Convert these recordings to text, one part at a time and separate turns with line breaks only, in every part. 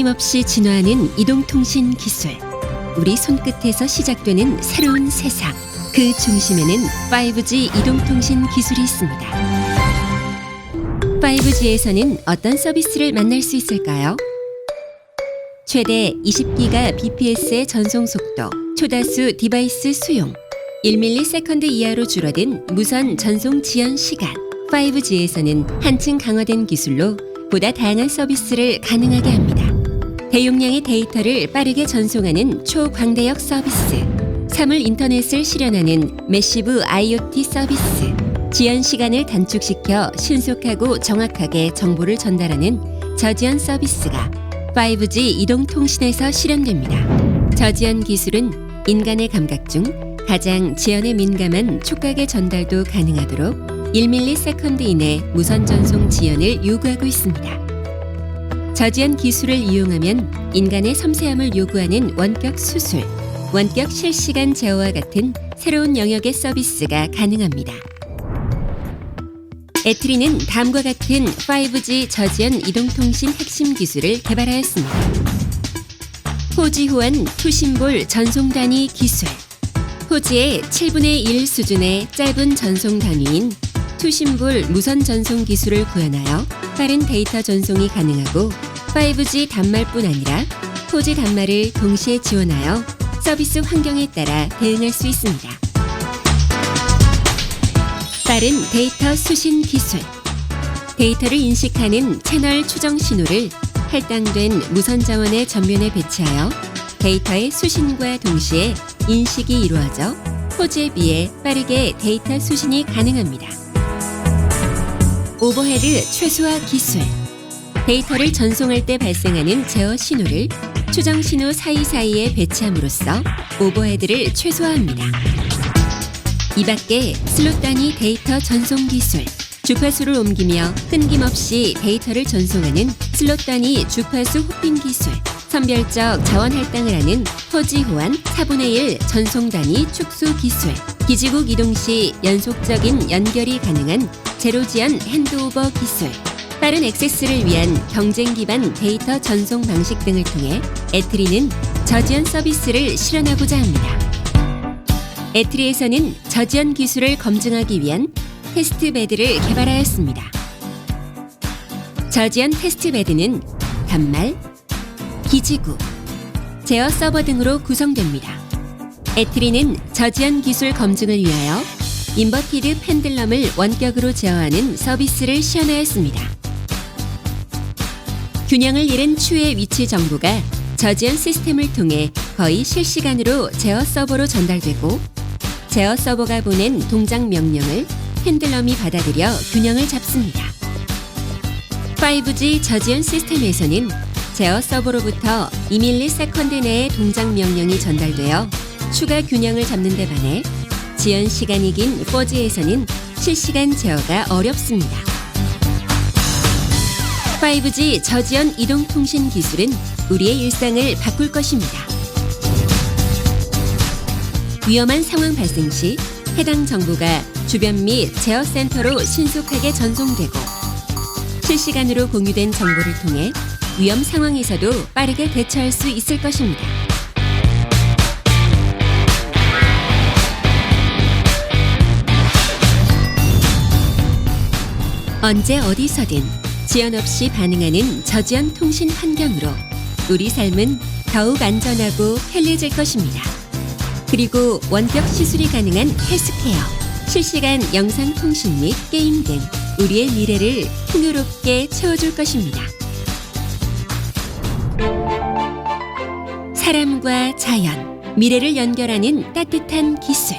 끊임없이 진화하는 이동통신 기술. 우리 손끝에서 시작되는 새로운 세상. 그 중심에는 5G 이동통신 기술이 있습니다. 5G에서는 어떤 서비스를 만날 수 있을까요? 최대 20기가 bps의 전송 속도, 초다수 디바이스 수용, 1ms 이하로 줄어든 무선 전송 지연 시간. 5G에서는 한층 강화된 기술로 보다 다양한 서비스를 가능하게 합니다. 대용량의 데이터를 빠르게 전송하는 초광대역 서비스, 사물 인터넷을 실현하는 매시브 IoT 서비스, 지연 시간을 단축시켜 신속하고 정확하게 정보를 전달하는 저지연 서비스가 5G 이동통신에서 실현됩니다. 저지연 기술은 인간의 감각 중 가장 지연에 민감한 촉각의 전달도 가능하도록 1ms 이내 무선 전송 지연을 요구하고 있습니다. 저지연 기술을 이용하면 인간의 섬세함을 요구하는 원격 수술, 원격 실시간 제어와 같은 새로운 영역의 서비스가 가능합니다. 에트리는 다음과 같은 5G 저지연 이동통신 핵심 기술을 개발하였습니다. 포지 호환 투심볼 전송 단위 기술. 포지의 7분의 1 수준의 짧은 전송 단위인 투심볼 무선 전송 기술을 구현하여 빠른 데이터 전송이 가능하고 5G 단말뿐 아니라 4G 단말을 동시에 지원하여 서비스 환경에 따라 대응할 수 있습니다. 빠른 데이터 수신 기술. 데이터를 인식하는 채널 추정 신호를 할당된 무선 자원의 전면에 배치하여 데이터의 수신과 동시에 인식이 이루어져 4G에 비해 빠르게 데이터 수신이 가능합니다. 오버헤드 최소화 기술. 데이터를 전송할 때 발생하는 제어 신호를 추정 신호 사이사이에 배치함으로써 오버헤드를 최소화합니다. 이 밖에 슬롯 단위 데이터 전송 기술, 주파수를 옮기며 끊김없이 데이터를 전송하는 슬롯 단위 주파수 호핑 기술, 선별적 자원 할당을 하는 퍼지 호환 4분의 1 전송 단위 축소 기술, 기지국 이동 시 연속적인 연결이 가능한 제로 지연 핸드오버 기술, 빠른 액세스를 위한 경쟁 기반 데이터 전송 방식 등을 통해 에트리는 저지연 서비스를 실현하고자 합니다. 에트리에서는 저지연 기술을 검증하기 위한 테스트 베드를 개발하였습니다. 저지연 테스트 베드는 단말, 기지구, 제어 서버 등으로 구성됩니다. 에트리는 저지연 기술 검증을 위하여 인버티드 펜들럼을 원격으로 제어하는 서비스를 시연하였습니다. 균형을 잃은 추의 위치 정보가 저지연 시스템을 통해 거의 실시간으로 제어 서버로 전달되고 제어 서버가 보낸 동작 명령을 펜들럼이 받아들여 균형을 잡습니다. 5G 저지연 시스템에서는 제어 서버로부터 2ms 내에 동작 명령이 전달되어 추가 균형을 잡는 데 반해 지연 시간이 긴 4G에서는 실시간 제어가 어렵습니다. 5G 저지연 이동통신 기술은 우리의 일상을 바꿀 것입니다. 위험한 상황 발생 시 해당 정보가 주변 및 제어센터로 신속하게 전송되고 실시간으로 공유된 정보를 통해 위험 상황에서도 빠르게 대처할 수 있을 것입니다. 언제 어디서든 지연 없이 반응하는 저지연 통신 환경으로 우리 삶은 더욱 안전하고 편리해질 것입니다. 그리고 원격 시술이 가능한 헬스케어, 실시간 영상 통신 및 게임 등 우리의 미래를 풍요롭게 채워줄 것입니다. 사람과 자연, 미래를 연결하는 따뜻한 기술.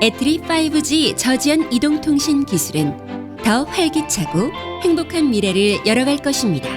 에트리 5G 저지연 이동통신 기술은 더 활기차고 행복한 미래를 열어갈 것입니다.